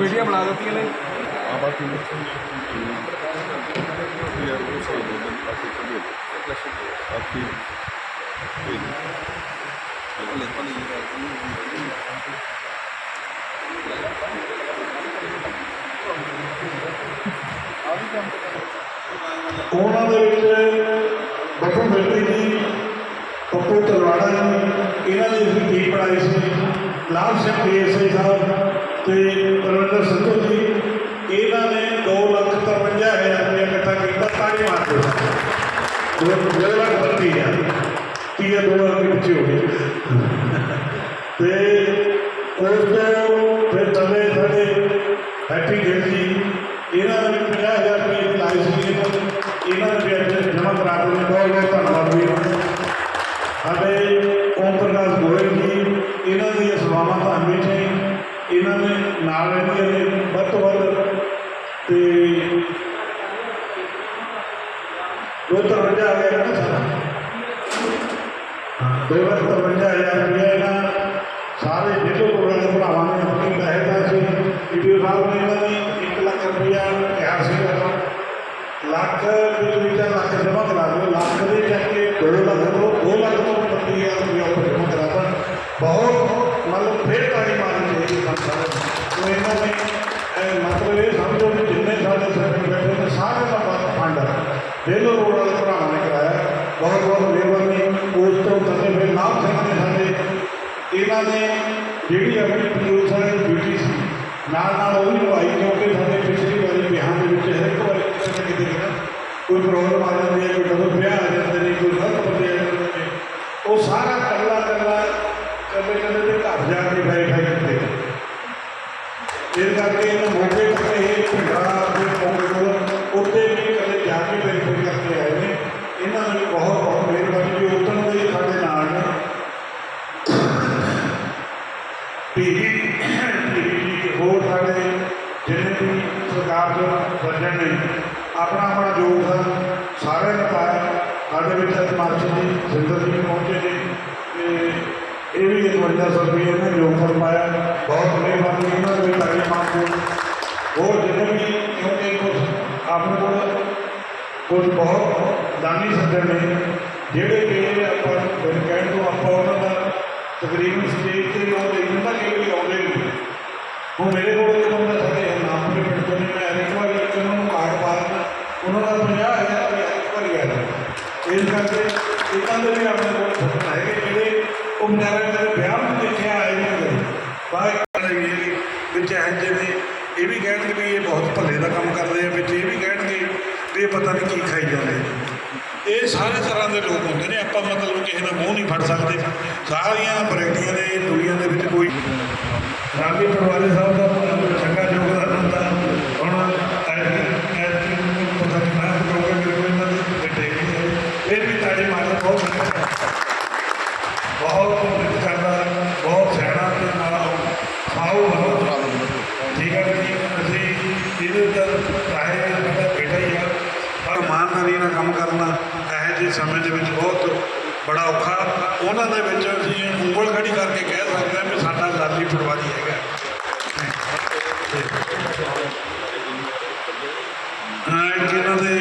Video ਬਣਾ ਦਿੱਤੀਆਂ ਨੇ। ਆ ਬਾਕੀ ਯਾਰ ਉਹ ਸਹੀ ਉਹਨਾਂ ਦੇ ਵਿੱਚ ਬੱਬੂ ਮਿਲਦੀ ਜੀ ਪੱਪੂ ਤਲਵਾੜਾ ਜੀ, ਇਹਨਾਂ ਦੀ ਅਸੀਂ ਟੀਮ ਬਣਾਈ ਸੀ। ਲਾਭ ਸਿੰਘ ਡੀਐਸਆਈ ਸਾਹਿਬ ਤੇ ਪਰਵਿੰਦਰ ਸਿੱਧੂ ਜੀ, ਇਹਨਾਂ ਨੇ 2 ਲੱਖ 53000 ਰੁਪਏ ਇਕੱਠਾ ਕੀਤਾ, ਤਾੜੀ ਮਾਰਦੇ ਦੋ ਲੱਖ ਬੱਤੀ ਆ ਤੀਆ ਦੋ ਲੱਖ ਪਿੱਛੇ ਹੋ ਗਏ ਤੇ ਉਸ ਤੋਂ ਫਿਰ ਤਵੇ ਸਾਡੇ ਹੈਪੀ ਗਿਲ ਜੀ, ਇਹਨਾਂ ਨੇ ਵੀ 50000 ਰੁਪਏ ਦੀ ਲਾਈ ਸੀ ਇਹਨਾਂ ਨੇ ਇਹਨਾਂ ਨੇ ਵੀ ਅੱਜ ਜਮ੍ਹਾਂ ਕਰਾ ਦਿੱਤੇ ਬਹੁਤ ਬਹੁਤ ਧੰਨਵਾਦ ਵੀ ਸਾਡੇ ਓਮ ਪ੍ਰਕਾਸ਼ ਗੋਇਲ ਜੀ ਇਹਨਾਂ ਦੀ ਸੇਵਾਵਾਂ ਤਾਂ ਹਮੇਸ਼ਾ ਹੀ ਇਹਨਾਂ ਨੇ ਨਾਲ ਰਹਿੰਦੀਆਂ ਨੇ ਵੱਧ ਤੋਂ ਵੱਧ ਤੇ ਦੋ ਤਰਵੰਜਾ ਆ ਗਿਆ ਨਾ ਸਾਰਾ ਹਾਂ, ਦੋ ਲੱਖ ਤਰਵੰਜਾ ਹਜ਼ਾਰ ਰੁਪਇਆ ਇਹਨਾਂ ਸਾਰੇ ਜਿਹੜੇ ਪ੍ਰੋਗਰਾਮ ਦੇ ਭਰਾਵਾਂ ਨੇ ਆਪਣੀ ਸਹਾਇਤਾ ਸੀ ਵੀਡੀਓ ਸਾਹਿਬ ਨੇ ਇਹਨਾਂ ਦੀ 1 ਲੱਖ ਰੁਪਇਆ ਕਿਹਾ ਸੀ ਲੱਖ ਦੇ ਵਿੱਚ ਲੱਖ ਜਮ੍ਹਾਂ ਕਰਾ ਦਿਓ ਲੱਖ ਦੇ ਚੱਕ ਕੇ 2 ਲੱਖ ਤੋਂ 2 ਲੱਖ ਤੋਂ 35000 ਰੁਪਇਆ ਉੱਪਰ ਜਮ੍ਹਾਂ ਕਰਾ ਬਹੁਤ ਮਤਲਬ ਫੇਰ ਤਾੜੀ ਮਾਰਨੀ ਚਾਹੀਦੀ ਕੰਮ ਤੋਂ ਇਹਨਾਂ ਨੇ, ਇਹ ਮਤਲਬ ਇਹ ਸਮਝੋ ਕਿ ਜਿੰਨੇ ਸਾਡੇ ਸੈਕਟਰ ਬੈਠੇ ਨੇ ਸਾਰੇ ਦਾ ਬਾਤ ਫੰਡ ਡੇਲੋ ਰੋਡ ਵਾਲੇ ਭਰਾਵਾਂ ਨੇ ਕਰਾਇਆ। ਬਹੁਤ ਬਹੁਤ ਮਿਹਰਬਾਨੀ। ਉਸ ਤੋਂ ਕਦੇ ਫਿਰ ਨਾਮ ਸਿੰਘ ਨੇ ਸਾਡੇ, ਇਹਨਾਂ ਨੇ ਜਿਹੜੀ ਆਪਣੀ ਪ੍ਰੋਡਿਊਸਰ ਦੀ ਡਿਊਟੀ ਸੀ। ਨਾਲ ਨਾਲ ਉਹ ਵੀ ਨਿਭਾਈ ਕਿਉਂਕਿ ਸਾਡੇ ਪਿਛਲੀ ਵਾਰੀ ਵਿਆਹਾਂ ਦੇ ਵਿੱਚ ਹਰ ਇੱਕ ਵਾਰੀ ਕਿਸੇ ਨਾ ਕਿਤੇ ਨਾ ਕੋਈ ਪ੍ਰੋਬਲਮ ਆ ਜਾਂਦੀ ਹੈ, ਕੋਈ ਕਦੋਂ ਵਿਆਹ ਆ ਜਾਂਦੇ ਨੇ ਕੋਈ ਗਲਤ ਬੰਦੇ ਆ ਜਾਂਦੇ ਨੇ ਉਹ ਸਾਰਾ ਕੱਲਾ ਕੱਲਾ ਕੱਲੇ ਕੱਲੇ ਦੇ ਘਰ ਜਾ ਕੇ ਵੈਰੀਫਾਈ ਕਰਦੇ ਇਸ ਕਰਕੇ ਇਹਨਾਂ ਮੌਕੇ ਤੇ ਇਹ ਭਿੰਡਰਾ ਦੇ ਮੌਕੇ ਕੋਲ ਉੱਤੇ ਵੀ ਕਦੇ ਜਾ ਕੇ ਵੈਰੀਫਾਈ ਕਰਕੇ ਆਏ ਨੇ। ਇਹਨਾਂ ਨੂੰ ਵੀ ਬਹੁਤ ਬਹੁਤ ਮਿਹਰਬਾਨੀ ਜੀ ਉਦੋਂ ਦੇ ਸਾਡੇ ਨਾਲ ਨੇ। ਪੀਜੀ ਪੀਜੀ ਦੇ ਹੋਰ ਸਾਡੇ ਜਿੰਨੇ ਵੀ ਸਰਕਾਰ ਦੇ ਸੱਜਣ ਨੇ ਆਪਣਾ ਆਪਣਾ ਯੋਗਦਾਨ ਸਾਰਿਆਂ ਨੇ ਪਾਇਆ ਸਾਡੇ ਵਿੱਚ ਅੱਜ ਮਾਰਚ ਜੀ ਸਿੰਦਰ ਜੀ ਵੀ ਪਹੁੰਚੇ ਨੇ ਤੇ ਇਹ ਵੀ 51 ਰੁਪਏ ਇਹਨਾਂ ਨੇ ਯੋਗਦਾਨ ਪਾਇਆ। ਬਹੁਤ ਮਿਹਰਬਾਨੀ ਇਹਨਾਂ ਦੇ ਤਾਰੀ ਮਾਨ ਹੋਰ ਜਿੰਨੇ ਵੀ ਕਿਉਂਕਿ ਕੁਝ ਆਪਣੇ ਕੋਲ ਕੁਝ ਬਹੁਤ ਦਾਨੀ ਸੱਜਣ ਨੇ, ਜਿਹੜੇ ਕਿ ਆਪਾਂ ਫਿਰ ਕਹਿਣ ਤੋਂ ਆਪਾਂ ਉਹਨਾਂ ਦਾ ਤਕਰੀਬਨ ਸਟੇਜ ਤੇ ਆਉਂਦੇ ਇਹਨਾਂ ਦਾ ਕਈ ਵਾਰੀ ਆਉਂਦੇ ਨਹੀਂ। ਹੁਣ ਮੇਰੇ ਕੋਲ ਇੱਕ ਬੰਦਾ ਸਾਡੇ ਨਾਮ ਦੇ ਪਿੰਡ ਤੋਂ ਨੇ ਮੈਂ ਇੱਕ ਵਾਰੀ ਇੱਕ ਉਹਨਾਂ ਨੂੰ ਕਾਰਡ ਪਾ ਦਿੰਦਾ ਉਹਨਾਂ ਦਾ 50000 ਰੁਪਏ ਇੱਕ ਵਾਰੀ ਆ ਜਾਂਦਾ ਇਸ ਕਰਕੇ ਇਹਨਾਂ ਦੇ ਵੀ ਆਪਣੇ ਕੋਲ ਫੋਟੋ ਹੈਗੇ ਜਿਹੜੇ ਉਹ ਮਨਾਰੇ ਮੇਰੇ ਵਿਆਹ ਨੂੰ ਦੇਖਿਆ ਆਏ ਨਹੀਂ ਗਏ ਬਾਕੀ ਵੀ ਵਿੱਚ ਇਹ ਜਿਹੇ ਨੇ, ਇਹ ਵੀ ਕਹਿਣਗੇ ਵੀ ਇਹ ਬਹੁਤ ਭੱਲੇ ਦਾ ਕੰਮ ਕਰਦੇ ਆ, ਵਿੱਚ ਇਹ ਵੀ ਕਹਿਣਗੇ ਵੀ ਇਹ ਪਤਾ ਨਹੀਂ ਕੀ ਖਾਈ ਜਾਂਦੇ ਇਹ ਸਾਰੇ ਤਰ੍ਹਾਂ ਦੇ ਲੋਕ ਹੁੰਦੇ ਨੇ, ਆਪਾਂ ਮਤਲਬ ਕਿਸੇ ਦਾ ਮੂੰਹ ਨਹੀਂ ਫੜ ਸਕਦੇ। ਸਾਰੀਆਂ ਵੈਰਾਈਟੀਆਂ ਨੇ ਦੁਨੀਆ ਦੇ ਵਿੱਚ ਕੋਈ ਰਾਮੀ ਪਟਵਾਰੀ ਸਾਹਿਬ ਦਾ ਚੰਗਾ ਯੋਗਦਾਨ ਹੁੰਦਾ। ਹੁਣ ਐ- ਐ ਪਤਾ ਨਹੀਂ ਮੈਂ ਕਹੂੰਗਾ ਮੇਰੇ ਕੋਲ ਇਹਨਾਂ ਦੀ ਬੇਟੇ ਫਿਰ ਵੀ ਤਾੜੀ ਮਾਰਦਾ ਬਹੁਤ ਵਧੀਆ। ਬਹੁਤ ਮਿਹਨਤ ਕਰਦਾ ਬਹੁਤ ਸਿਆਣਾ ਤੇ ਨਾਲ ਆਉ ਬੰਦਾ ਠੀਕ ਹੈ ਜੀ ਅਸੀਂ ਇਹਦੇ ਉੱਤੇ ਚਾਹੇ ਸਾਡਾ ਬੇਟਾ ਹੀ ਆ ਪਰ ਇਮਾਨਦਾਰੀ ਨਾਲ ਕੰਮ ਕਰਨਾ ਇਹੋ ਜਿਹੇ ਸਮੇਂ ਦੇ ਵਿੱਚ ਬਹੁਤ ਬੜਾ ਔਖਾ ਉਹਨਾਂ ਦੇ ਵਿੱਚ ਅਸੀਂ ਉਂਗਲ ਖੜੀ ਕਰਕੇ ਕਹਿ ਸਕਦੇ ਹਾਂ ਵੀ ਸਾਡਾ ਲਾਲੀ ਪਟਵਾਰੀ ਹੈਗਾ ਹਾਂ ਜਿਹਨਾਂ ਦੇ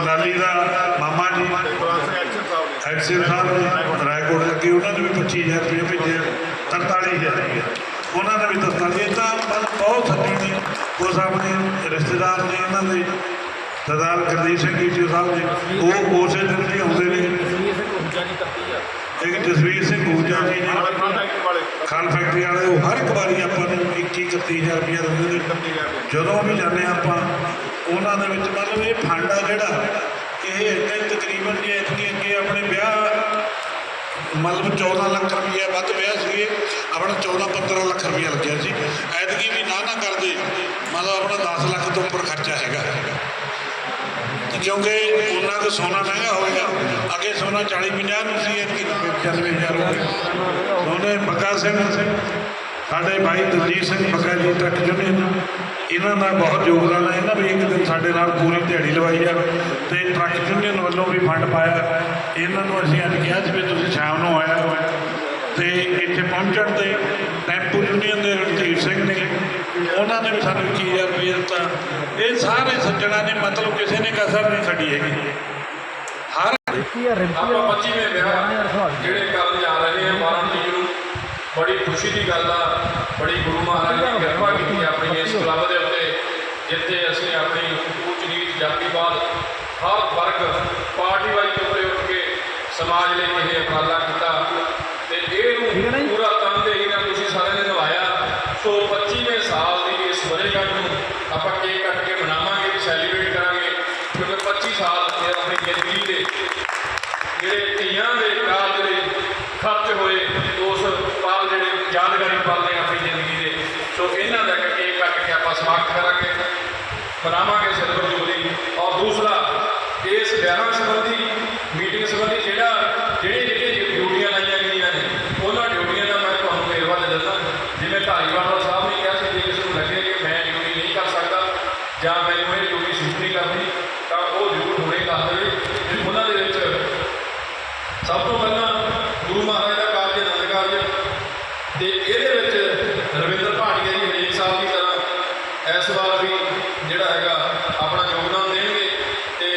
ਲਾਲੀ ਦਾ ਮਾਮਾ ਜੀ ਐਕਸਿਲ ਸਾਹਿਬ ਰਾਏਕੋਟ ਲੱਗੇ ਉਹਨਾਂ ਨੇ ਵੀ 25000 ਰੁਪਏ ਭੇਜੇ 43000 ਉਹਨਾਂ ਨੇ ਵੀ 43 ਇਹ ਤਾਂ ਬਹੁਤ ਸੱਜਣ ਨੇ ਉਹ ਸਾਹਮਣੇ ਰਿਸ਼ਤੇਦਾਰ ਨੇ, ਉਹਨਾਂ ਦੇ ਸਰਦਾਰ ਗੁਰਦੀਪ ਸਿੰਘ ਜੀ ਸਾਹਿਬ ਜੀ, ਉਹ ਉਸੇ ਦਿਨ ਹੀ ਆਉਂਦੇ ਨੇ। ਇੱਕ ਜਸਵੀਰ ਸਿੰਘ ਊਜਾ ਜੀ ਨੇ ਖਾਨ ਫੈਕਟਰੀ ਵਾਲੇ, ਉਹ ਹਰ ਇੱਕ ਵਾਰੀ ਆਪਾਂ ਨੂੰ 21 31000 ਰੁਪਏ ਦਿੰਦੇ ਨੇ। ਜਦੋਂ ਵੀ ਜਾਂਦੇ ਹਾਂ ਆਪਾਂ, ਉਹਨਾਂ ਦੇ ਵਿੱਚ ਮਤਲਬ ਇਹ ਫੰਡ ਆ ਜਿਹੜਾ ਇਹ ਇੱਥੇ ਤਕਰੀਬਨ ਜੇ ਇਤਨੀ ਅੱਗੇ ਆਪਣੇ ਵਿਆਹ ਮਤਲਬ 14 ਲੱਖ ਰੁਪਏ ਵੱਧ ਵਿਆਹ ਸੀਗੇ ਆਪਣਾ 14 15 ਲੱਖ ਰੁਪਏ ਲੱਗਿਆ ਸੀ। ਐਤਕੀ ਵੀ ਨਾ ਨਾ ਕਰਦੇ ਮਤਲਬ ਆਪਣਾ 10 ਲੱਖ ਤੋਂ ਉੱਪਰ ਖਰਚਾ ਹੈਗਾ। ਕਿਉਂਕਿ ਉਹਨਾਂ ਦਾ ਸੋਨਾ ਮਹਿੰਗਾ ਹੋਏਗਾ ਅੱਗੇ ਸੋਨਾ 40 50 ਨੂੰ ਸੀ ਐਤਕੀ। 95000 ਹੋ ਗਿਆ। ਉਹਨੇ ਬੱਗਾ ਸਿੰਘ ਸਾਡੇ ਭਾਈ ਦਲਜੀਤ ਸਿੰਘ ਬੱਗਾ ਜੀ ਟਰੱਕ ਯੂਨੀਅਨ ਇਹਨਾਂ ਦਾ ਬਹੁਤ ਯੋਗਦਾਨ ਹੈ। ਇਹਨਾਂ ਵੀ ਇੱਕ ਦਿਨ ਸਾਡੇ ਨਾਲ ਪੂਰੀ ਦਿਹਾੜੀ ਲਵਾਈ ਆ ਤੇ ਟਰੱਕ ਯੂਨੀਅਨ ਵੱਲੋਂ ਵੀ ਫੰਡ ਪਾਇਆ। ਇਹਨਾਂ ਨੂੰ ਅਸੀਂ ਅੱਜ ਕਿਹਾ ਸੀ ਵੀ ਤੁਸੀਂ ਸ਼ਾਮ ਨੂੰ ਆਇਆ ਤੇ ਇੱਥੇ ਪਹੁੰਚਣ ਤੇ ਟੈਂਪੂ ਯੂਨੀਅਨ ਦੇ ਰਣਧੀਰ ਸਿੰਘ ਨੇ ਉਹਨਾਂ ਨੇ ਵੀ ਸਾਨੂੰ 21000 ਰੁਪਏ ਦਿੱਤਾ ਇਹ ਸਾਰੇ ਸੱਜਣਾ ਨੇ ਮਤਲਬ ਕਿਸੇ ਨੇ ਕਸਰ ਨਹੀਂ ਛੱਡੀ ਹੈਗੀ। ਹਰ ਆਪਾਂ 25ਵੇਂ ਵਿਆਹ ਜਿਹੜੇ ਕਰਨ ਜਾ ਰਹੇ ਹਾਂ 12 ਤਰੀਕ ਨੂੰ ਬੜੀ ਖੁਸ਼ੀ ਦੀ ਗੱਲ ਆ। ਬੜੀ ਗੁਰੂ ਮਹਾਰਾਜ ਨੇ ਕਿਰਪਾ ਕੀਤੀ ਆਪਣੀ ਇਸ ਕਲੱਬ ਦੇ ਜਿੱਥੇ ਅਸੀਂ ਆਪਣੀ ਉੱਚ ਨੀਚ ਜਾਤੀਵਾਦ ਹਰ ਵਰਗ ਪਾਰਟੀ ਤੋਂ ਉੱਪਰ ਉੱਠ ਕੇ ਸਮਾਜ ਲਈ ਇਹ ਉਪਰਾਲਾ ਕੀਤਾ ਤੇ ਇਹਨੂੰ ਪੂਰਾ ਤਨਦੇਹੀ ਨਾਲ ਤੁਸੀਂ ਸਾਰਿਆਂ ਨੇ ਨਿਭਾਇਆ। ਸੋ 25ਵੇਂ ਸਾਲ ਦੀ ਇਸ ਵਰੇਗੰਢ ਨੂੰ ਆਪਾਂ ਕੇਕ ਕੱਟ ਕੇ ਮਨਾਵਾਂਗੇ ਸੈਲੀਬ੍ਰੇਟ ਕਰਾਂਗੇ ਕਿਉਂਕਿ 25 ਸਾਲ ਆਪਣੀ ਜ਼ਿੰਦਗੀ ਦੇ ਜਿਹੜੇ ਧੀਆਂ ਦੇ ਕਾਲ ਜਿਹੜੇ ਖਰਚ ਹੋਏ ਉਸ ਪਲ ਜਿਹੜੇ ਯਾਦਗਾਰੀ ਪਲ ਨੇ ਆਪਣੀ ਜ਼ਿੰਦਗੀ ਦੇ ਸੋ ਇਹਨਾਂ ਦਾ ਇੱਕ ਕੇਕ ਕੱਟ ਕੇ ਆਪਾਂ ਸਮਾਪਤ ਕਰਾਂਗੇ ਮਨਾਵਾਂਗੇ ਸਿਲਵਰ ਜੁਬਲੀ ਔਰ ਦੂਸਰਾ ਇਸ ਬਿਆਨਾਂ ਸੰਬੰਧੀ ਮੀਟਿੰਗ ਸੰਬੰਧੀ ਜਿਹੜਾ ਜਿਹੜੇ ਜਿਹੜੇ ਡਿਊਟੀਆਂ ਲਾਈਆਂ ਗਈਆਂ ਨੇ ਉਹਨਾਂ ਡਿਊਟੀਆਂ ਦਾ ਮੈਂ ਤੁਹਾਨੂੰ ਵੇਰਵਾ ਦੇ ਦਿੰਦਾ ਜਿਵੇਂ ਧਾਰੀਵਾਲ ਸਾਹਿਬ ਨੇ ਕਿਹਾ ਸੀ ਜੇ ਕਿਸੇ ਨੂੰ ਲੱਗੇ ਕਿ ਮੈਂ ਡਿਊਟੀ ਨਹੀਂ ਕਰ ਸਕਦਾ ਜਾਂ ਮੈਨੂੰ ਇਹ ਡਿਊਟੀ ਸੂਟ ਨਹੀਂ ਕਰਦੀ ਤਾਂ ਉਹ ਜ਼ਰੂਰ ਹੁਣੇ ਦੱਸ ਦੇਵੇ ਤੇ ਉਹਨਾਂ ਦੇ ਵਿੱਚ ਸਭ ਤੋਂ ਪਹਿਲਾਂ ਗੁਰੂ ਮਹਾਰਾਜ ਦਾ ਕਾਰਜ ਆਨੰਦ ਕਾਰਜ ਤੇ ਇਹਦੇ ਵਿੱਚ ਰਵਿੰਦਰ ਭਾਟੀਆ ਜੀ ਹਰੇਕ ਸਾਲ ਦੀ ਤਰ੍ਹਾਂ ਇਸ ਵਾਰ ਵੀ ਜਿਹੜਾ ਹੈਗਾ ਆਪਣਾ ਯੋਗਦਾਨ ਦੇਣਗੇ ਤੇ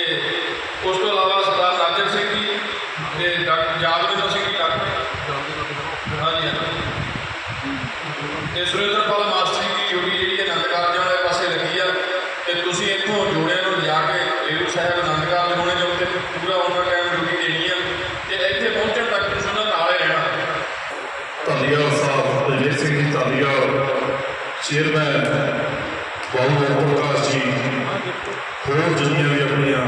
ਉਸ ਤੋਂ ਇਲਾਵਾ ਸਰਦਾਰ ਰਾਜਨ ਸਿੰਘ ਜੀ ਤੇ ਡਾਕਟਰ ਜਾਗਵਿੰਦਰ ਸਿੰਘ ਜੀ ਡਾਕਟਰ ਹਾਂਜੀ ਹਾਂਜੀ ਤੇ ਸੁਰਿੰਦਰਪਾਲ ਮਾਸਟਰ ਜੀ ਦੀ ਡਿਊਟੀ ਜਿਹੜੀ ਹੈ ਆਨੰਦ ਕਾਰਜਾਂ ਵਾਲੇ ਪਾਸੇ ਲੱਗੀ ਆ ਤੇ ਤੁਸੀਂ ਇੱਥੋਂ ਜੋੜਿਆਂ ਨੂੰ ਲਿਜਾ ਕੇ ਏਰੂ ਸਾਹਿਬ ਆਨੰਦ ਕਾਰਜ ਹੋਣੇ ਜੋ ਕਿ ਪੂਰਾ ਉਹਨਾਂ ਟਾਈਮ ਡਿਊਟੀ ਦੇਣੀ ਆ ਤੇ ਇੱਥੇ ਪਹੁੰਚਣ ਤੱਕ ਤੁਸੀਂ ਉਹਨਾਂ ਨਾਲ ਹੀ ਰਹਿਣਾ ਧਾਲੀਵਾਲ ਸਾਹਿਬ ਅਜੀਤ ਸਿੰਘ ਜੀ ਧਾਲੀਵਾਲ ਚੇਅਰਮੈਨ ਬਾਬੂ ਓਮ ਪ੍ਰਕਾਸ਼ ਜੀ ਹੋਰ ਜਿੰਨੀਆਂ ਵੀ ਆਪਣੀਆਂ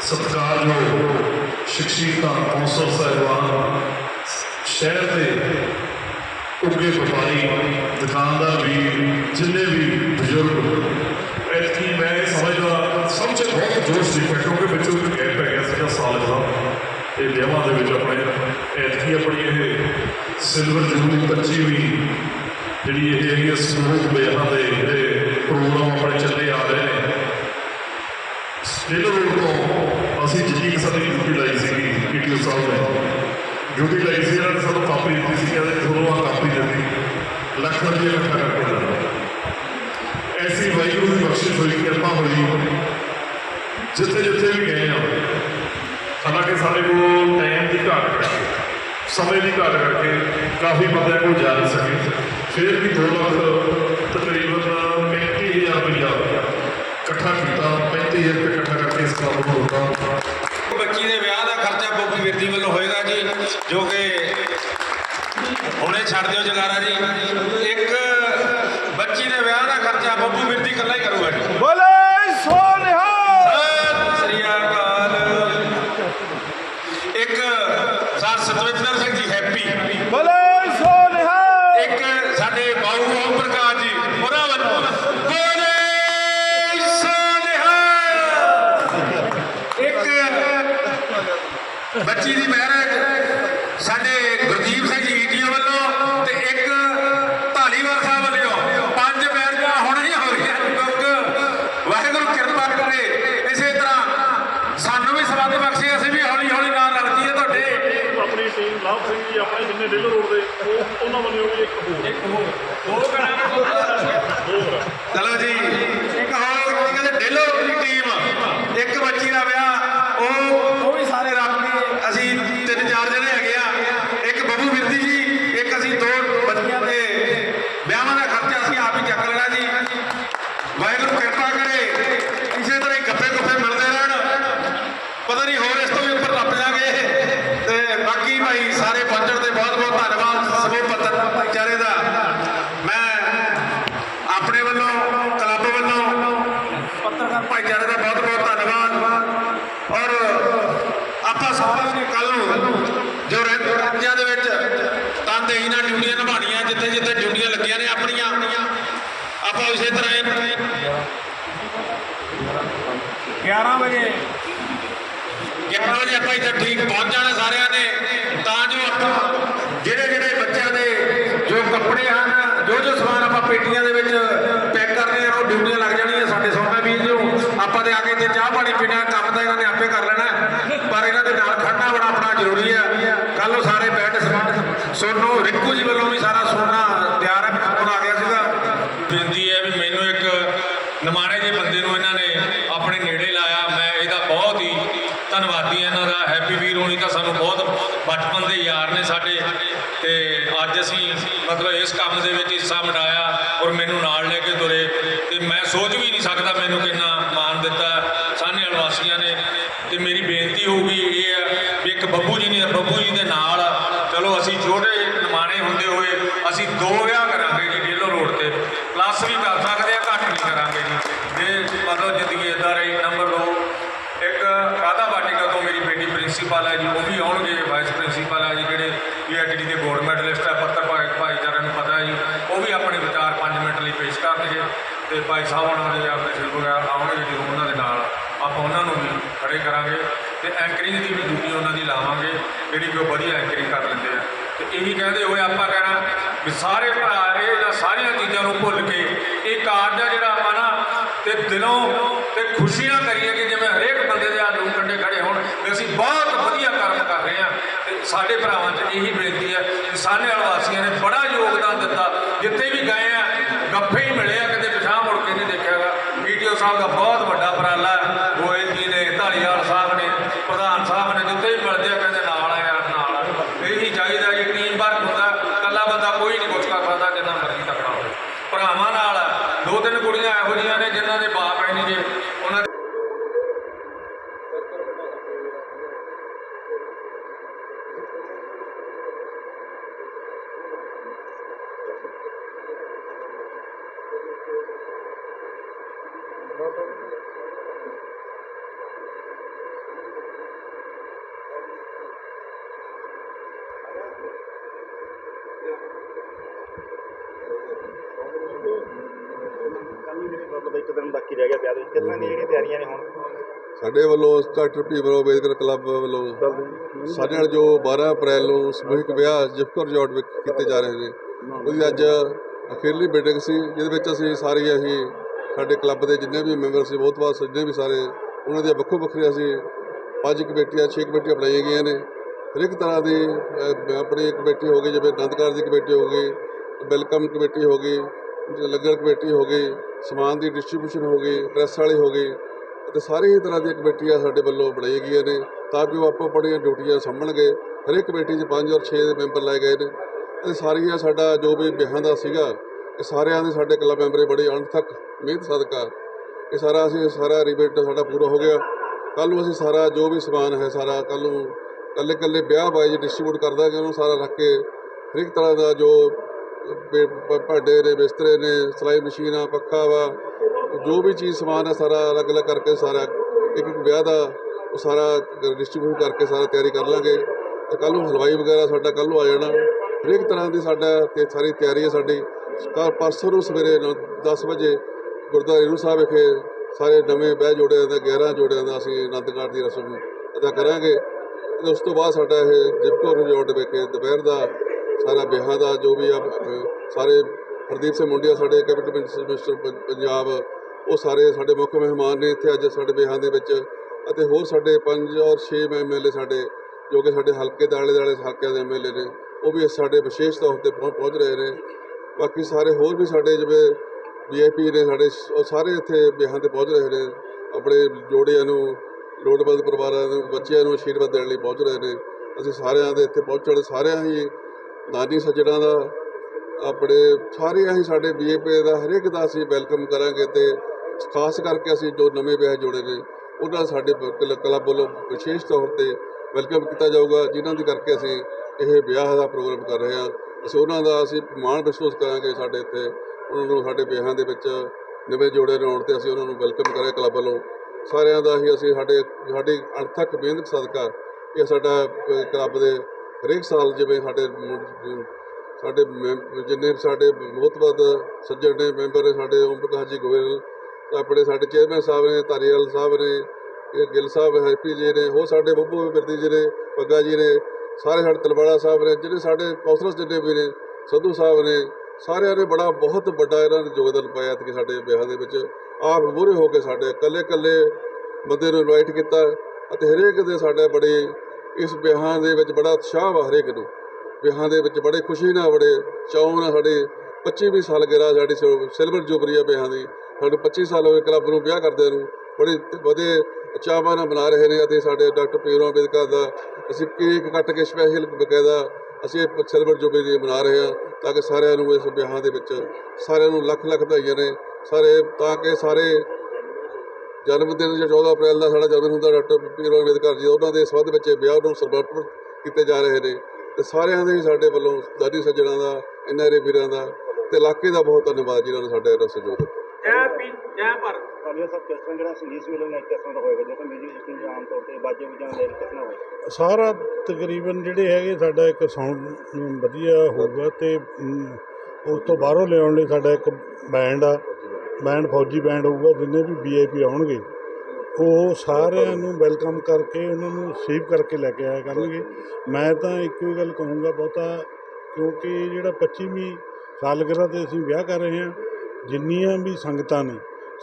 ਸਤਿਕਾਰਯੋਗ ਸ਼ਖਸੀਅਤਾਂ ਕੌਂਸਲ ਸਾਹਿਬਾਨ, ਸ਼ਹਿਰ ਦੇ ਉੱਗੇ ਵਪਾਰੀ, ਦੁਕਾਨਦਾਰ ਵੀ, ਜਿੰਨੇ ਵੀ ਬਜ਼ੁਰਗ, ਐਤਕੀ ਮੈਂ ਸਮਝਦਾ ਸਭ ਤੋਂ ਬਹੁਤ ਜੋਸ਼ ਦੇਖਿਆ ਕਿਉਂਕਿ ਵਿੱਚੋਂ ਇੱਕ ਗੈਪ ਪੈ ਗਿਆ ਸੀਗਾ ਸਾਲ ਦਾ, ਇਹ ਵਿਆਹਾਂ ਦੇ ਵਿੱਚ ਆਪਣੇ, ਐਤਕੀ ਆਪਣੀ ਇਹ ਸਿਲਵਰ ਜੂਬਲੀ 25 ਵੀ, ਜਿਹੜੀ ਇਹ ਹੈਗੀ ਆ ਸਮੂਹ ਵਿਆਹਾਂ ਦੇ ਜਿਹੜੇ ਪ੍ਰੋਗਰਾਮ ਆਪਣੇ ਚੱਲੇ ਆ ਰਹੇ ਨੇ ਸਟੇਟ ਰੋਡ ਤੋਂ ਅਸੀਂ ਜਿੱਤੀ ਕਿ ਸਾਡੀ ਡਿਊਟੀ ਲਾਈ ਸੀਗੀ ਪੀਟੀਓ ਸਾਹਿਬ ਨੇ ਡਿਊਟੀ ਲਾਈ ਸੀ ਇਹਨਾਂ ਨੇ ਸਾਨੂੰ ਕਾਪੀ ਦਿੱਤੀ ਸੀ ਕਹਿੰਦੇ ਤੁਹਾਨੂੰ ਆ ਕਾਪੀ ਦਿੱਤੀ ਲੱਖ ਰੁਪਏ ਇਕੱਠਾ ਕਰਕੇ ਦਿੰਦਾ ਐਸੀ ਵਾਹਿਗੁਰੂ ਦੀ ਬਖਸ਼ਿਸ਼ ਹੋਈ ਕਿਰਪਾ ਹੋਈ ਜਿੱਥੇ ਜਿੱਥੇ ਵੀ ਗਏ ਆ ਹਾਲਾਂਕਿ ਸਾਡੇ ਕੋਲ ਟਾਈਮ ਦੀ ਘਾਟ ਕਰਕੇ ਸਮੇਂ ਦੀ ਘਾਟ ਕਰਕੇ ਕਾਫੀ ਬੰਦਿਆਂ ਕੋਲ ਜਾ ਨਹੀਂ ਸਕੇ ਫਿਰ ਵੀ 2 ਲੱਖ ਤਕਰੀਬਨ 35000 ਰੁਪਇਆ ਇਕੱਠਾ ਕੀਤਾ 35000 ਰੁਪਏ ਬੱਚੀ ਦੇ ਵਿਆਹ ਦਾ ਖਰਚਾ ਬੋਬੀ ਵਿਰਦੀ ਵੱਲੋਂ ਹੋਏਗਾ ਜੀ ਜੋ ਕਿ ਹੁਣੇ ਛੱਡ ਦਿਓ ਜਗਾਰਾ ਜੀ। ਇੱਕ ਬੱਚੀ ਦੇ ਵਿਆਹ ਦਾ ਖਰਚਾ ਬੱਬੂ ਵਿਰਦੀ ਇਕੱਲਾ ਹੀ ਕਰੂਗਾ ਜੀ। ਬੋਲੇ ਸੋਨਿਹਾ ਸਤਿ ਸ੍ਰੀ ਅਕਾਲ। ਇੱਕ ਸਰ ਸਤਵਿੰਦਰ ਸਿੰਘ ਜੀ ਹੈਪੀ ਬੋਲੇ ਸੋਨਿਹਾ ਇੱਕ ਸਾਡੇ ਬਾਊ ਓਮ ਪ੍ਰਕਾਸ਼ ਜੀ ਉਹਨਾਂ ਵੱਲੋਂ ਬੋਲੇ ਸੋਨਿਹਾ ਇੱਕ ਬੱਚੀ ਦੀ ਮਹਿਰਜ ਸਾਡੇ ਗੁਰਦੀਪ ਸਿੰਘ ਜੀ ਈਟੀਓ ਵੱਲੋਂ ਤੇ ਇੱਕ ਢਾਲੀਵਾਲ ਸਾਹਿਬ ਵੱਲੋਂ ਪੰਜ ਮਹਿਰਜਾਂ ਹੁਣ ਹੀ ਹੋ ਰਹੀਆਂ। ਕਿਉਂਕਿ ਵਾਹਿਗੁਰੂ ਕਿਰਪਾ ਕਰੇ। ਇਸੇ ਤਰ੍ਹਾਂ ਸਾਨੂੰ ਵੀ ਸਬੰਧ ਬਖਸ਼ੇ ਅਸੀਂ ਵੀ ਹੌਲੀ ਹੌਲੀ ਨਾਲ ਰਲ ਜੀਏ ਤੁਹਾਡੇ। ਆਪਣੀ ਟੀਮ ਲਾਭ ਸਿੰਘ ਜੀ ਆਪਣੇ ਜਿੰਨੇ ਡੇਲਰ ਰੋਡ ਦੇ ਉਹ ਉਹਨਾਂ ਵੱਲੋਂ ਵੀ ਇੱਕ ਹੋਰ। ਦੋ ਕਰਾਂਗੇ ਚਲੋ ਜੀ ਇੱਕ ਹੋਰ ਕੀ ਕਹਿੰਦੇ ਡੇਲੋ ਦੀ ਟੀਮ ਇੱਕ ਬੱਚੀ ਦਾ ਵਿਆਹ ਉਹ ਉਹ ਵੀ ਸਾਰੇ ਰੱਖ ਕੇ ਅਸੀਂ ਤਿੰਨ ਚਾਰ ਜਣੇ ਹੈਗੇ ਆ ਇੱਕ ਬੱਬੂ ਬਿਰਦੀ ਜੀ ਇੱਕ ਅਸੀਂ ਦੋ ਬੱਚੀਆਂ ਦੇ ਵਿਆਹਾਂ ਦਾ ਖਰਚਾ ਅਸੀਂ ਆਪ ਹੀ ਚੱਕ ਲੈਣਾ ਜੀ ਵਾਹਿਗੁਰੂ ਕਿਰਪਾ ਕਰੇ ਇਸੇ ਤਰ੍ਹਾਂ ਹੀ ਗੱਪੇ ਗੁੱਪੇ ਮਿਲਦੇ ਰਹਿਣ ਪਤਾ ਨਹੀਂ ਹੋਰ ਇਸ ਤੋਂ ਵੀ ਉੱਪਰ ਲੱਭ ਜਾਗੇ ਤੇ ਬਾਕੀ ਭਾਈ ਸਾਰੇ ਪਹੁੰਚਣ ਦੇ ਬਹੁਤ ਬਹੁਤ ਧੰਨਵਾਦ ਸਮੂਹ ਪੱਤਰ ਭਾਈਚਾਰੇ ਦਾ। ਮੈਂ ਆਪਣੇ ਵੱਲੋਂ ਕਲੱਬ ਵੱਲੋਂ ਪੱਤਰਕਾਰ ਭਾਈਚਾਰੇ ਦਾ ਬਹੁਤ ਬਹੁਤ ਧੰਨਵਾਦ। ਔਰ ਆਪਾਂ ਸਾਰਿਆਂ ਨੇ ਕੱਲ ਨੂੰ ਜੋ ਰ- ਰਾਜਿਆਂ ਦੇ ਵਿੱਚ ਤਨਦੇਹੀ ਨਾਲ ਡਿਊਟੀਆਂ ਨਿਭਾਉਣੀਆਂ ਜਿੱਥੇ ਜਿੱਥੇ ਡਿਊਟੀਆਂ ਲੱਗੀਆਂ ਨੇ ਆਪਣੀਆਂ ਆਪਾਂ ਇਸੇ ਤਰ੍ਹਾਂ ਹੀ 11 ਵਜੇ। 11 ਵਜੇ ਆਪਾਂ ਇੱਥੇ ਠੀਕ ਪਹੁੰਚ ਜਾਣਾ ਸਾਰਿਆਂ ਨੇ ਤਾਂ ਜੋ ਆਪਾਂ ਜਿਹੜੇ ਜਿਹੜੇ ਬੱਚਿਆਂ ਦੇ ਜੋ ਕੱਪੜੇ ਹਨ ਜੋ ਜੋ ਸਮਾਨ ਆਪਾਂ ਪੇਟੀਆਂ ਦੇ ਵਿੱਚ ਪੈਕ ਕਰਨੇ ਆ ਉਹ ਡਿਊਟੀ ਨੇ ਆਪੇ ਕਰ ਲੈਣਾ ਹੈ। ਪਰ ਇਹਨਾਂ ਦੇ ਨਾਲ ਖੜਨਾ ਬੜਾ ਆਪਣਾ ਜ਼ਰੂਰੀ ਹੈ ਕੱਲ ਨੂੰ ਸਾਰੇ ਬੈਠ ਸਮਾਨ ਸੋਨੂੰ ਰਿੰਕੂ ਜੀ ਵੱਲੋਂ ਵੀ ਸਾਰਾ ਸੁਣਨਾ ਤਿਆਰ ਹੈ ਫੋਨ ਆ ਗਿਆ ਸੀਗਾ ਬੇਨਤੀ ਹੈ ਵੀ ਮੈਨੂੰ ਇੱਕ ਨਿਮਾਣੇ ਜਿਹੇ ਬੰਦੇ ਨੂੰ ਇਹਨਾਂ ਨੇ ਆਪਣੇ ਨੇੜੇ ਲਾਇਆ ਮੈਂ ਇਹਦਾ ਬਹੁਤ ਹੀ ਧੰਨਵਾਦੀ ਹਾਂ ਇਹਨਾਂ ਦਾ ਹੈਪੀ ਵੀਰ ਹੋਣੀ ਤਾਂ ਸਾਨੂੰ ਬਹੁਤ ਬਚਪਨ ਦੇ ਯਾਰ ਨੇ ਸਾਡੇ ਤੇ ਅੱਜ ਅਸੀਂ ਮਤਲਬ ਇਸ ਕੰਮ ਦੇ ਵਿੱਚ ਹਿੱਸਾ ਮਟਾਇਆ ਔਰ ਮੈਨੂੰ ਨਾਲ ਲੈ ਕੇ ਤੁਰੇ ਤੇ ਮੈਂ ਸੋਚ ਵੀ ਨਹੀਂ ਸਕਦਾ ਮੈਨੂੰ ਕਿੰਨਾ ਮਾਣ ਦਿੱਤਾ ਸਾਹਨੇ ਵਾਸੀਆਂ ਨੇ ਤੇ ਮੇਰੀ ਬੇਨਤੀ ਹੋਊਗੀ ਇਹ ਹੈ ਵੀ ਇੱਕ ਬੱਬੂ ਜੀ ਨੇ ਬੱਬੂ ਜੀ ਦੇ ਨਾਲ ਚਲੋ ਅਸੀਂ ਛੋਟੇ ਨਿਮਾਣੇ ਹੁੰਦੇ ਹੋਏ ਅਸੀਂ ਦੋ ਵਿਆਹ ਕਰਾਂਗੇ ਜੀ ਡੇਲੋ ਰੋਡ ਤੇ ਪਲੱਸ ਵੀ ਕਰ ਸਕਦੇ ਆ ਘੱਟ ਨਹੀਂ ਕਰਾਂਗੇ ਜੀ ਜੇ ਮਤਲਬ ਜ਼ਿੰਦਗੀ ਇਦਾਂ ਰਹੀ ਨੰਬਰ 2 ਇੱਕ ਰਾਧਾ ਵਾਟਿਕਾ ਤੋਂ ਮੇਰੀ ਬੇਟੀ ਪ੍ਰਿੰਸੀਪਲ ਹੈ ਜੀ, ਉਹ ਵੀ ਆਉਣਗੇ ਵਾਈਸ ਪ੍ਰਿੰਸੀਪਲ ਹੈ ਜੀ, ਜਿਹੜੇ ਪੀਐਚਡੀ ਦੇ ਗੋਲਡ ਮੈਡਲਿਸਟ ਹੈ ਪੱਤਰ ਭਾਈ ਭਾਈਚਾਰੇ ਨੂੰ ਪਤਾ ਹੈ ਜੀ, ਉਹ ਵੀ ਆਪਣੇ ਵਿਚਾਰ 5 ਮਿੰਟ ਲਈ ਪੇਸ਼ ਕਰਨਗੇ ਤੇ ਭਾਈ ਸਾਹਿਬ ਉਹਨਾਂ ਦੇ ਆਪਣੇ ਸਿਰ ਵਗੈਰਾ ਆਉਣਗੇ, ਜਦੋਂ ਉਹਨਾਂ ਦੇ ਨਾਲ ਆਪਾਂ ਉਹਨਾਂ ਨੂੰ ਵੀ ਖੜੇ ਕਰਾਂਗੇ ਤੇ ਐਂਕਰਿੰਗ ਦੀ ਵੀ ਡਿਊਟੀ ਉਹਨਾਂ ਦੀ ਲਾਵਾਂਗੇ, ਜਿਹੜੀ ਕਿ ਉਹ ਵਧੀਆ ਐਂਕਰਿੰਗ ਕਰ ਲੈਂਦੇ ਆ। ਤੇ ਇਹੀ ਕਹਿੰਦੇ ਹੋਏ ਆਪਾਂ ਕਹਿਣਾ ਵੀ ਸਾਰੇ ਭਰਾ ਇਹ ਜਿਹੜਾ ਸਾਰੀਆਂ ਚੀਜ਼ਾਂ ਨੂੰ ਭੁੱਲ ਕੇ ਇਹ ਕਾਰਜ ਆ ਜਿਹੜਾ ਆਪਾਂ ਨਾ ਤੇ ਦਿਲੋਂ ਤੇ ਖੁਸ਼ੀਆਂ ਕਰੀਏ ਕਿ ਜਿਵੇਂ ਹਰੇਕ ਬੰਦੇ ਦੇ ਆ ਲੂ ਕੰਡੇ ਖੜੇ ਹੋਣ ਵੀ ਅਸੀਂ ਬਹੁਤ ਵਧੀਆ ਕਰਮ ਕਰ ਰਹੇ ਹਾਂ ਤੇ ਸਾਡੇ ਭਰਾਵਾਂ 'ਚ ਇਹੀ ਬੇਨਤੀ ਹੈ ਕਿ ਸਾਨੇ ਵਾਲ ਵਾਸੀਆਂ ਨੇ ਬੜਾ ਯੋਗਦਾਨ ਦਿੱਤਾ। ਜਿੱਥੇ ਵੀ ਗਏ ਆ, ਗੱਫੇ ਹੀ ਮਿਲੇ ਆ ਕਦੇ ਪਿਛਾਂ ਮੁੜ ਕੇ ਨਹੀਂ ਦੇਖਿਆਗਾ ਵੀਡੀਓ ਸਾਹਿਬ ਦਾ ਬਹੁਤ ਵੱਡਾ ਉਪਰਾਲਾ ਗੋਇਲ ਜੀ ਨੇ ਢਾਲੀਵਾਲ ਸਾਹਿਬ ਨੇ, ਪ੍ਰਧਾਨ ਸਾਹਿਬ ਨੇ ਜਿੱਥੇ ਵੀ ਮਿਲਦੇ ਆ, ਕਹਿੰਦੇ ਨਾਲ ਆ ਯਾਰ ਨਾਲ ਆ ਇਹੀ ਚਾਹੀਦਾ ਜੀ ਟੀਮ ਵਰਕ ਹੁੰਦਾ ਇਕੱਲਾ ਬੰਦਾ ਕੋਈ ਨਹੀਂ ਕੁਛ ਕਰ ਸਕਦਾ ਜਿੰਨਾ ਮਰਜ਼ੀ ਤਕੜਾ ਹੋਵੇ। ਭਰਾਵਾਂ ਨਾਲ ਦੋ ਤਿੰਨ ਕੁੜੀਆਂ ਇਹੋ ਜਿਹੀਆਂ ਵਿਆਹ ਦੇ ਜਿਹੜੀਆਂ ਤਿਆਰੀਆਂ ਨੇ ਹੁਣ? ਸਾਡੇ ਵੱਲੋਂ ਡਾਕਟਰ ਭੀਮਰਾਓ ਅੰਬੇਦਕਰ ਕਲੱਬ ਵੱਲੋਂ ਸਾਡੇ ਨਾਲ ਜੋ 12 ਅਪ੍ਰੈਲ ਨੂੰ ਸਮੂਹਿਕ ਵਿਆਹ ਜਿਫਕਰ ਰਿਜ਼ੋਰਟ ਵਿੱਚ ਕੀਤੇ ਜਾ ਰਹੇ ਨੇ, ਉਹਦੀ ਅੱਜ ਅਖੀਰਲੀ ਮੀਟਿੰਗ ਸੀ, ਜਿਹਦੇ ਵਿੱਚ ਅਸੀਂ ਸਾਰੇ ਅਸੀਂ ਸਾਡੇ ਕਲੱਬ ਦੇ ਜਿੰਨੇ ਵੀ ਮੈਂਬਰ ਸੀ, ਬਹੁਤ ਬਹੁਤ ਜਿੰਨੇ ਵੀ ਸਾਰੇ, ਉਹਨਾਂ ਦੀਆਂ ਵੱਖੋ ਵੱਖਰੀਆਂ ਅਸੀਂ ਪੰਜ ਕਮੇਟੀਆਂ, ਛੇ ਕਮੇਟੀਆਂ ਬਣਾਈਆਂ ਗਈਆਂ ਨੇ। ਹਰ ਇੱਕ ਤਰ੍ਹਾਂ ਦੀ ਆਪਣੀ ਕਮੇਟੀ ਹੋ ਗਈ, ਜਿਵੇਂ ਆਨੰਦਕਾਰ ਦੀ ਕਮੇਟੀ ਹੋ ਗਈ, ਵੈਲਕਮ ਕਮੇਟੀ ਹੋ ਗਈ ਲੰਗਰ ਕਮੇਟੀ ਹੋ ਗਈ, ਸਮਾਨ ਦੀ ਡਿਸਟ੍ਰੀਬਿਊਸ਼ਨ ਹੋ ਗਈ ਪ੍ਰੈਸ ਵਾਲੀ ਹੋ ਗਈ ਅਤੇ ਸਾਰੇ ਹੀ ਤਰ੍ਹਾਂ ਦੀਆਂ ਕਮੇਟੀਆਂ ਸਾਡੇ ਵੱਲੋਂ ਬਣਾਈ ਗਈਆਂ ਨੇ, ਤਾਂ ਕਿ ਉਹ ਆਪੋ ਆਪਣੀਆਂ ਡਿਊਟੀਆਂ ਸਾਂਭਣਗੇ। ਹਰੇਕ ਕਮੇਟੀ 'ਚ ਪੰਜ ਔਰ 6 ਦੇ ਮੈਂਬਰ ਲਾਏ ਗਏ ਨੇ। ਅਤੇ ਸਾਰੀਆਂ ਸਾਡਾ ਜੋ ਵੀ ਵਿਆਹਾਂ ਦਾ ਸੀਗਾ, ਇਹ ਸਾਰਿਆਂ ਦੇ ਸਾਡੇ ਕਲੱਬ ਮੈਂਬਰੇ ਬੜੀ ਅਣਥੱਕ ਮਿਹਨਤ ਸਦਕਾ। ਇਹ ਸਾਰਾ ਅਸੀਂ ਸਾਰਾ ਰਿਬੇਟ ਸਾਡਾ ਪੂਰਾ ਹੋ ਗਿਆ। ਕੱਲ ਨੂੰ ਅਸੀਂ ਸਾਰਾ ਜੋ ਵੀ ਸਮਾਨ ਹੈ ਸਾਰਾ ਕੱਲ ਨੂੰ ਕੱਲੇ ਕੱਲੇ ਵਿਆਹ ਵਾਈਜ਼ ਡਿਸਟ੍ਰੀਬਿਊਟ ਕਰਦਾ ਦਾਂਗੇ ਉਹਨੂੰ ਸਾਰਾ ਰੱਖ ਕੇ ਹਰੇਕ ਤਰ੍ਹਾਂ ਦਾ ਜੋ ਭਾਂਡੇ ਨੇ, ਬਿਸਤਰੇ ਨੇ, ਸਿਲਾਈ ਮਸ਼ੀਨਾਂ, ਪੱਖਾ ਵਾ, ਜੋ ਵੀ ਚੀਜ਼ ਸਮਾਨ ਹੈ ਸਾਰਾ ਅਲੱਗ-ਅਲੱਗ ਕਰਕੇ ਸਾਰਾ, ਇੱਕ ਇੱਕ ਵਿਆਹ ਦਾ ਉਹ ਸਾਰਾ ਡਿਸਟ੍ਰੀਬਿਊਟ ਕਰਕੇ ਸਾਰਾ ਤਿਆਰੀ ਕਰ ਲਾਂਗੇ। ਤੇ ਕੱਲ ਨੂੰ ਹਲਵਾਈ ਵਗੈਰਾ ਸਾਡਾ ਕੱਲ ਨੂੰ ਆ ਜਾਣਾ। ਹਰੇਕ ਤਰ੍ਹਾਂ ਦੀ ਸਾਡਾ ਤੇ, ਸਾਰੀ ਤਿਆਰੀ ਹੈ ਸਾਡੀ। ਕੱਲ੍ਹ ਪਰਸੋਂ ਨੂੰ ਸਵੇਰੇ 10 ਵਜੇ ਗੁਰਦੁਆਰੇ ਰੂ ਸਾਹਿਬ ਵਿਖੇ ਸਾਰੇ ਨਵੇਂ ਬਹਿ ਜੋੜਿਆਂ ਦਾ 11 ਜੋੜਿਆਂ ਦਾ ਅਸੀਂ ਆਨੰਦਗਾਰ ਦੀ ਰਸਮ ਅਦਾ ਕਰਾਂਗੇ। ਤੇ ਉਸ ਤੋਂ ਬਾਅਦ ਸਾਡਾ ਇਹ ਜਿਪਕੋ ਰਿਜ਼ੋਰਟ ਵਿਖੇ ਦੁਪਹਿਰ ਦਾ ਸਾਰਾ ਵਿਆਹਾਂ ਦਾ ਜੋ ਵੀ ਆ ਸਾਰੇ ਹਰਦੀਪ ਸਿੰਘ ਮੁੰਡਿਆ ਸਾਡੇ ਕੈਬਨਿਟ ਮਿਨਿਸਟਰ ਪੰ- ਪੰਜਾਬ, ਉਹ ਸਾਰੇ ਸਾਡੇ ਮੁੱਖ ਮਹਿਮਾਨ ਨੇ ਇੱਥੇ ਅੱਜ ਸਾਡੇ ਵਿਆਹਾਂ ਦੇ ਵਿੱਚ ਅਤੇ ਹੋਰ ਸਾਡੇ ਪੰਜ ਔਰ 6 ਐਮਐਲਏ ਸਾਡੇ, ਜੋ ਕਿ ਸਾਡੇ ਹਲਕੇ ਦੇ ਆਲੇ ਦੁਆਲੇ ਹਲਕਿਆਂ ਦੇ ਐਮਐਲਏ ਨੇ, ਉਹ ਵੀ ਸਾਡੇ ਵਿਸ਼ੇਸ਼ ਤੌਰ ਤੇ ਪਹੁੰ- ਪਹੁੰਚ ਰਹੇ ਨੇ। ਬਾਕੀ ਸਾਰੇ ਹੋਰ ਵੀ ਸਾਡੇ ਜਿਵੇਂ ਵੀਆਈਪੀ ਨੇ ਸਾਡੇ ਸਾਰੇ ਇੱਥੇ ਵਿਆਹਾਂ ਤੇ ਪਹੁੰਚ ਰਹੇ ਨੇ। ਆਪਣੇ ਜੋੜਿਆਂ ਨੂੰ, ਲੋੜਵੰਦ ਪਰਿਵਾਰਾਂ ਨੂੰ, ਬੱਚਿਆਂ ਨੂੰ ਆਸ਼ੀਰਵਾਦ ਦੇਣ ਲਈ ਪਹੁੰਚ ਰਹੇ ਨੇ। ਅਸੀਂ ਸਾਰਿਆਂ ਦੇ ਇੱਥੇ ਪਹੁੰਚਣ, ਸਾਰਿਆਂ ਹੀ ਦਾਨੀ ਸੱਜਣਾ ਦਾ, ਆਪਣੇ ਸਾਰੇ ਅਸੀਂ ਸਾਡੇ ਵੀਆਈਪੀ ਦਾ ਹਰੇਕ ਦਾ ਅਸੀਂ ਵੈਲਕਮ ਕਰਾਂਗੇ ਤੇ ਖਾਸ ਕਰਕੇ ਅਸੀਂ ਜੋ ਨਵੇਂ ਵਿਆਹ ਜੋੜੇ ਨੇ, ਉਹਨਾਂ ਸਾਡੇ ਕਲੱਬ ਵੱਲੋਂ ਵਿਸ਼ੇਸ਼ ਤੌਰ ਤੇ ਵੈਲਕਮ ਕੀਤਾ ਜਾਊਗਾ, ਜਿਨ੍ਹਾਂ ਦੇ ਕਰਕੇ ਅਸੀਂ ਇਹ ਵਿਆਹ ਦਾ ਪ੍ਰੋਗਰਾਮ ਕਰ ਰਹੇ ਹਾਂ। ਅਸੀਂ ਉਹਨਾਂ ਦਾ ਅਸੀਂ ਮਾਣ ਮਹਿਸੂਸ ਕਰਾਂਗੇ ਸਾਡੇ ਇੱਥੇ, ਉਹਨਾਂ ਨੂੰ ਸਾਡੇ ਵਿਆਹਾਂ ਦੇ ਵਿੱਚ ਨਵੇਂ ਜੋੜੇ ਨੂੰ ਤੇ ਅਸੀਂ ਉਹਨਾਂ ਨੂੰ ਵੈਲਕਮ ਕਰਾਂਗੇ ਕਲੱਬ ਵੱਲੋਂ। ਸਾਰਿਆਂ ਦਾ ਹੀ ਅਸੀਂ ਸਾਡੇ, ਸਾਡੀ ਅਣਥੱਕ ਮਿਹਨਤ ਸਦਕਾ ਇਹ ਸਾਡਾ ਕਲੱਬ ਦੇ ਹਰੇਕ ਸਾਲ ਜਿਵੇਂ ਸਾਡੇ ਸਾਡੇ ਮੈਂਬ- ਜਿੰਨੇ ਵੀ ਸਾਡੇ ਬਹੁਤ ਵੱਧ ਸੱਜਣ ਨੇ, ਮੈਂਬਰ ਨੇ ਸਾਡੇ, ਓਮ ਪ੍ਰਕਾਸ਼ ਜੀ ਗੋਇਲ, ਆਪਣੇ ਸਾਡੇ ਚੇਅਰਮੈਨ ਸਾਹਿਬ ਨੇ, ਧਾਰੀਵਾਲ ਸਾਹਿਬ ਨੇ, ਇਹ ਗਿੱਲ ਸਾਹਿਬ ਹੈਪੀ ਜੀ ਨੇ, ਹੋਰ ਸਾਡੇ ਬੱਬੂ ਬਿਰਦੀ ਜੀ ਨੇ ਪੱਗਾ ਜੀ ਨੇ, ਸਾਰੇ ਸਾਡੇ ਤਲਵਾੜਾ ਸਾਹਿਬ ਨੇ, ਜਿਹੜੇ ਸਾਡੇ ਕੌਂਸਲਰਸ ਜਿੰਨੇ ਵੀ ਨੇ, ਸੰਧੂ ਸਾਹਿਬ ਨੇ, ਸਾਰਿਆਂ ਨੇ ਬੜਾ, ਬਹੁਤ ਵੱਡਾ ਇਹਨਾਂ ਨੇ ਯੋਗਦਾਨ ਪਾਇਆ ਕਿ ਸਾਡੇ ਵਿਆਹ ਦੇ ਵਿੱਚ। ਆਪ ਮੂਹਰੇ ਹੋ ਕੇ ਸਾਡੇ ਇਕੱਲੇ ਇਕੱਲੇ ਬੰਦੇ ਨੂੰ ਇਨਵਾਈਟ ਕੀਤਾ, ਅਤੇ ਹਰੇਕ ਦੇ ਸਾਡੇ ਬੜੇ ਇਸ ਵਿਆਹਾਂ ਦੇ ਵਿੱਚ ਬੜਾ ਉਤਸ਼ਾਹ ਵਾ ਹਰੇਕ ਨੂੰ। ਵਿਆਹਾਂ ਦੇ ਵਿੱਚ ਬੜੇ ਖੁਸ਼ੀ ਨਾਲ ਬੜੇ ਚਾਅ ਨਾਲ ਸਾਡੇ 25ਵੀਂ ਸਾਲਗਿਰਾ ਸਾਡੀ ਸਿਲ- ਸਿਲਵਰ ਜੁਬਲੀ ਆ ਵਿਆਹਾਂ ਦੀ। ਸਾਡੇ 25 ਸਾਲ ਹੋਏ ਕਲੱਬ ਨੂੰ ਵਿਆਹ ਕਰਦੇ ਨੂੰ। ਬੜੇ ਵਧੇ ਚਾਵਾਂ ਨਾਲ ਮਨਾ ਰਹੇ ਨੇ ਅਤੇ ਸਾਡੇ ਡਾਕਟਰ ਪੀਰੋ ਅੰਬੇਦਕਰ ਦਾ ਅਸੀਂ ਕੇਕ ਕੱਟ ਕੇ ਸਪੈਸ਼ਲ ਬਕਾਇਦਾ ਅਸੀਂ ਸਿਲਵਰ ਜੁਬਲੀ ਮਨਾ ਰਹੇ ਹਾਂ ਤਾਂ ਕਿ ਸਾਰਿਆਂ ਨੂੰ ਇਸ ਵਿਆਹਾਂ ਦੇ ਵਿੱਚ ਸਾਰਿਆਂ ਨੂੰ ਲੱਖ ਲੱਖ ਵਧਾਈਆਂ ਨੇ। ਸਾਰੇ ਤਾਂ ਕਿ ਸਾਰੇ ਜਨਮ ਦਿਨ ਜੋ 14 ਅਪ੍ਰੈਲ ਦਾ ਸਾਡਾ ਜਨਮ ਹੁੰਦਾ ਡਾਕਟਰ ਪੀਰੋ ਅੰਬੇਦਕਰ ਜੀ ਉਹਨਾਂ ਦੇ ਸੰਬੰਧ ਵਿੱਚ ਵਿਆਹ ਨੂੰ ਸਮਰਪਿਤ ਕੀਤੇ ਜਾ ਰਹੇ ਨੇ। ਤੇ ਸਾਰਿਆਂ ਦੇ ਹੀ ਸਾਡੇ ਵੱਲੋਂ ਦਾਦੀ ਸੱਜਣਾ ਦਾ ਇਹਨਾਂ ਦੇ ਵੀਰਾਂ ਦਾ ਤੇ ਇਲਾਕੇ ਦਾ ਬਹੁਤ ਧੰਨਵਾਦ ਜਿਨ੍ਹਾਂ ਨੇ ਸਾਡੇ ਨਾਲ ਸਹਿਯੋਗ ਦਿੱਤਾ। ਕਾਲੀਆ ਸਾਹਿਬ ਕਿਸ ਤਰ੍ਹਾਂ ਜਿਹੜਾ ਸੰਗੀਤ ਮਿਲਣ ਕਿਸ ਤਰ੍ਹਾਂ ਦਾ ਹੋਏਗਾ ਜਿਵੇਂ ਮਿਊਜ਼ਿਕ ਸਿਸਟਮ ਆਮ ਤੌਰ ਤੇ ਬਾਜੇ ਵਜਾਉਣ ਦੇ ਕਿਸ ਤਰ੍ਹਾਂ ਹੋਏਗਾ। ਸਾਰਾ ਤਕਰੀਬਨ ਜਿਹੜੇ ਹੈਗੇ ਸਾਡਾ ਇੱਕ ਸਾਊਂਡ ਵਧੀਆ ਹੋਊਗਾ ਤੇ ਉਸ ਤੋਂ ਬਾਹਰੋਂ ਲਿਆਉਣ ਲਈ ਸਾਡਾ ਇੱਕ ਬੈਂਡ ਆ ਬੈਂਡ, ਫੌਜੀ ਬੈਂਡ ਹੋਊਗਾ, ਜਿੰਨੇ ਵੀ ਵੀਆਈਪੀ ਆਉਣਗੇ, ਉਹ ਸਾਰਿਆਂ ਨੂੰ ਵੈਲਕਮ ਕਰਕੇ ਉਹਨਾਂ ਨੂੰ ਰਿਸੀਵ ਕਰਕੇ ਲੈ ਕੇ ਆਇਆ ਕਰਨਗੇ। ਮੈਂ ਤਾਂ ਇੱਕੋ ਹੀ ਗੱਲ ਕਹੂੰਗਾ ਬਹੁਤਾ, ਕਿਉਂਕਿ ਜਿਹੜਾ 25ਵੀਂ ਸਾਲਗਿਰਾ ਤੇ ਅਸੀਂ ਵਿਆਹ ਕਰ ਰਹੇ ਹਾਂ, ਜਿੰਨੀਆਂ ਵੀ ਸੰਗਤਾਂ ਨੇ,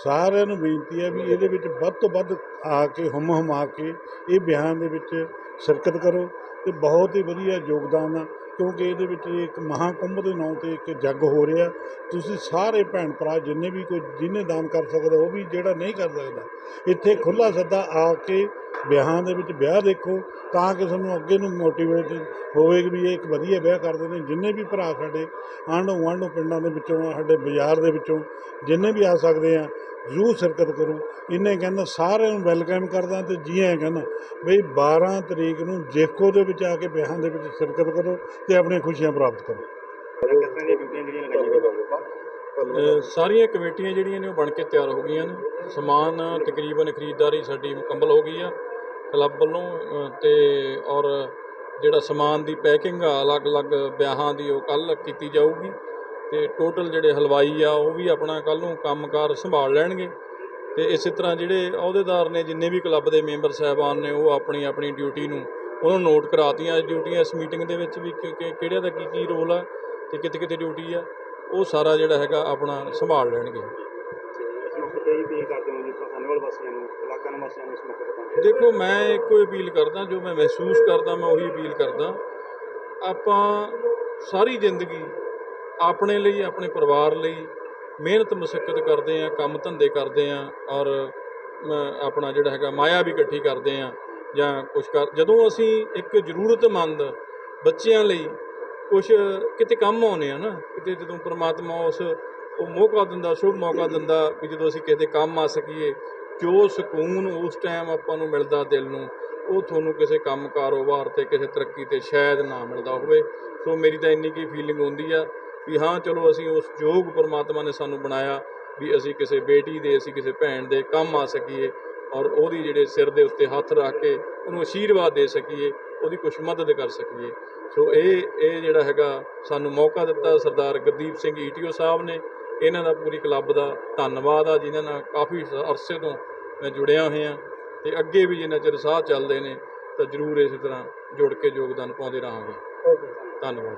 ਸਾਰਿਆਂ ਨੂੰ ਬੇਨਤੀ ਹੈ ਵੀ ਇਹਦੇ ਵਿੱਚ ਵੱਧ ਤੋਂ ਵੱਧ ਆ ਕੇ, ਹੁਮ ਹੁਮਾ ਕੇ ਇਹ ਵਿਆਹਾਂ ਦੇ ਵਿੱਚ ਸ਼ਿਰਕਤ ਕਰੋ ਤੇ ਬਹੁਤ ਹੀ ਵਧੀਆ ਯੋਗਦਾਨ ਆ। ਕਿਉਂਕਿ ਇਹਦੇ ਵਿੱਚ ਇੱਕ ਮਹਾਕੁੰਭ ਦੇ ਨਾਂ ਤੇ ਇੱਕ ਜੱਗ ਹੋ ਰਿਹਾ। ਤੁਸੀਂ ਸਾਰੇ ਭੈਣ ਭਰਾ ਜਿੰਨੇ ਵੀ ਕੋਈ ਜਿਹਨੇ ਦਾਨ ਕਰ ਸਕਦਾ ਉਹ ਵੀ ਜਿਹੜਾ ਨਹੀਂ ਕਰ ਸਕਦਾ, ਇੱਥੇ ਖੁੱਲਾ ਸੱਦਾ ਆ ਕੇ ਵਿਆਹਾਂ ਦੇ ਵਿੱਚ ਵਿਆਹ ਦੇਖੋ, ਤਾਂ ਕਿ ਤੁਹਾਨੂੰ ਅੱਗੇ ਨੂੰ ਮੋਟੀਵੇਟ ਹੋਵੇ ਕਿ ਵੀ ਇਹ ਇੱਕ ਵਧੀਆ ਵਿਆਹ ਕਰਦੇ ਨੇ। ਜਿੰਨੇ ਵੀ ਭਰਾ ਸਾਡੇ ਆਂਢੋ ਗੁਆਂਢੋ ਪਿੰਡਾਂ ਦੇ ਵਿੱਚੋਂ, ਸਾਡੇ ਬਾਜ਼ਾਰ ਦੇ ਵਿੱਚੋਂ ਜਿੰਨੇ ਵੀ ਆ ਸਕਦੇ ਆ ਜ਼ਰੂਰ ਸ਼ਿਰਕਤ ਕਰੋ। ਇਹਨੇ ਕਹਿੰਦਾ ਸਾਰਿਆਂ ਨੂੰ ਵੈਲਕਮ ਕਰਦਾ ਤੇ ਜੀ ਆਇਆਂ ਕਹਿੰਦਾ ਬਈ 12 ਤਰੀਕ ਨੂੰ ਜੇਕੋ ਦੇ ਵਿੱਚ ਆ ਕੇ ਵਿਆਹਾਂ ਦੇ ਵਿੱਚ ਸ਼ਿਰਕਤ ਕਰੋ ਤੇ ਆਪਣੀਆਂ ਖੁਸ਼ੀਆਂ ਪ੍ਰਾਪਤ ਕਰੋ। ਸਾਰੀਆਂ ਕਮੇਟੀਆਂ ਜਿਹੜੀਆਂ ਨੇ ਉਹ ਬਣ ਕੇ ਤਿਆਰ ਹੋ ਗਈਆਂ ਨੇ। ਸਮਾਨ ਤਕਰੀਬਨ ਖਰੀਦਦਾਰੀ ਸਾਡੀ ਮੁਕੰਮਲ ਹੋ ਗਈ ਆ ਕਲੱਬ ਵੱਲੋਂ ਅ, ਤੇ ਔਰ ਜਿਹੜਾ ਸਮਾਨ ਦੀ ਪੈਕਿੰਗ ਆ ਅਲੱਗ-ਅਲੱਗ ਵਿਆਹਾਂ ਦੀ ਉਹ ਕੱਲ ਕੀਤੀ ਜਾਊਗੀ। ਤੇ ਟੋਟਲ ਜਿਹੜੇ ਹਲਵਾਈ ਆ, ਉਹ ਵੀ ਆਪਣਾ ਕੱਲ ਨੂੰ ਕੰਮਕਾਰ ਸੰਭਾਲ ਲੈਣਗੇ। ਤੇ ਇਸੇ ਤਰ੍ਹਾਂ ਜਿਹੜੇ ਅਹੁਦੇਦਾਰ ਨੇ, ਜਿੰਨੇ ਵੀ ਕਲੱਬ ਦੇ ਮੈਂਬਰ ਸਾਹਿਬਾਨ ਨੇ, ਉਹ ਆਪਣੀ ਆਪਣੀ ਡਿਊਟੀ ਨੂੰ ਉਹਨੂੰ ਨੋਟ ਕਰਾਤੀਆਂ। ਡਿਊਟੀਆਂ ਇਸ ਮੀਟਿੰਗ ਦੇ ਵਿੱਚ ਵੀ ਕਿ- ਕਿ- ਕਿਹੜਿਆਂ ਦਾ ਕੀ ਕੀ ਰੋਲ ਆ ਤੇ ਕਿਤੇ ਕਿਤੇ ਡਿਊਟੀ ਆ, ਉਹ ਸਾਰਾ ਜਿਹੜਾ ਹੈਗਾ ਆਪਣਾ ਸੰਭਾਲ ਲੈਣਗੇ। ਦੇਖੋ, ਮੈਂ ਇੱਕੋ ਅਪੀਲ ਕਰਦਾ, ਜੋ ਮੈਂ ਮਹਿਸੂਸ ਕਰਦਾ, ਮੈਂ ਉਹੀ ਅਪੀਲ ਕਰਦਾ। ਆਪਾਂ ਸਾਰੀ ਜ਼ਿੰਦਗੀ ਆਪਣੇ ਲਈ, ਆਪਣੇ ਪਰਿਵਾਰ ਲਈ ਮਿਹਨਤ ਮੁਸ਼ੱਕਤ ਕਰਦੇ ਆ ਕੰਮ ਧੰਦੇ ਕਰਦੇ ਆ ਔਰ ਆਪਣਾ ਜਿਹੜਾ ਹੈਗਾ ਮਾਇਆ ਵੀ ਇਕੱਠੀ ਕਰਦੇ ਆ ਜਾਂ ਕੁਝ ਕਰ, ਜਦੋਂ ਅਸੀਂ ਇੱਕ ਜ਼ਰੂਰਤਮੰਦ ਬੱਚਿਆਂ ਲਈ ਕੁਝ ਕਿਤੇ ਕੰਮ ਆਉਨੇ ਆ ਨਾ, ਕਿਤੇ ਜਦੋਂ ਪ੍ਰਮਾਤਮਾ ਉਸ ਉਹ ਮੌਕਾ ਦਿੰਦਾ, ਸ਼ੁਭ ਮੌਕਾ ਦਿੰਦਾ ਵੀ ਜਦੋਂ ਅਸੀਂ ਕਿਸੇ ਦੇ ਕੰਮ ਆ ਸਕੀਏ, ਜੋ ਸਕੂਨ ਉਸ ਟਾਈਮ ਆਪਾਂ ਨੂੰ ਮਿਲਦਾ ਦਿਲ ਨੂੰ, ਉਹ ਤੁਹਾਨੂੰ ਕਿਸੇ ਕੰਮ ਕਾਰੋਬਾਰ ਤੇ, ਕਿਸੇ ਤਰੱਕੀ ਤੇ ਸ਼ਾਇਦ ਨਾ ਮਿਲਦਾ ਹੋਵੇ। ਸੋ ਮੇਰੀ ਤਾਂ ਇੰਨੀ ਕੀ ਫੀਲਿੰਗ ਹੁੰਦੀ ਆ। ਵੀ ਹਾਂ ਚਲੋ ਅਸੀਂ ਉਸ ਯੋਗ ਪਰਮਾਤਮਾ ਨੇ ਸਾਨੂੰ ਬਣਾਇਆ ਵੀ ਅਸੀਂ ਕਿਸੇ ਬੇਟੀ ਦੇ ਅਸੀਂ ਕਿਸੇ ਭੈਣ ਦੇ ਕੰਮ ਆ ਸਕੀਏ ਔਰ ਉਹਦੀ ਜਿਹੜੇ ਸਿਰ ਦੇ ਉੱਤੇ ਹੱਥ ਰੱਖ ਕੇ ਉਹਨੂੰ ਅਸ਼ੀਰਵਾਦ ਦੇ ਸਕੀਏ ਉਹਦੀ ਕੁਛ ਮਦਦ ਕਰ ਸਕੀਏ। ਸੋ ਇਹ ਇਹ ਜਿਹੜਾ ਹੈਗਾ ਸਾਨੂੰ ਮੌਕਾ ਦਿੱਤਾ ਸਰਦਾਰ ਗੁਰਦੀਪ ਸਿੰਘ ਈਟੀਓ ਸਾਹਿਬ ਨੇ। ਇਹਨਾਂ ਦਾ ਪੂਰੀ ਕਲੱਬ ਦਾ ਧੰਨਵਾਦ ਆ ਜਿਨ੍ਹਾਂ ਨਾਲ ਕਾਫੀ ਅਰਸੇ ਤੋਂ ਮੈਂ ਜੁੜਿਆ ਹੋਇਆ। ਤੇ ਅੱਗੇ ਵੀ ਜਿੰਨਾ ਚਿਰ ਸਾਹ ਚੱਲਦੇ ਨੇ ਤਾਂ ਜ਼ਰੂਰ ਇਸੇ ਤਰ੍ਹਾਂ ਜੁੜ ਕੇ ਯੋਗਦਾਨ ਪਾਉਂਦੇ ਰਹਾਂਗੇ। ਧੰਨਵਾਦ।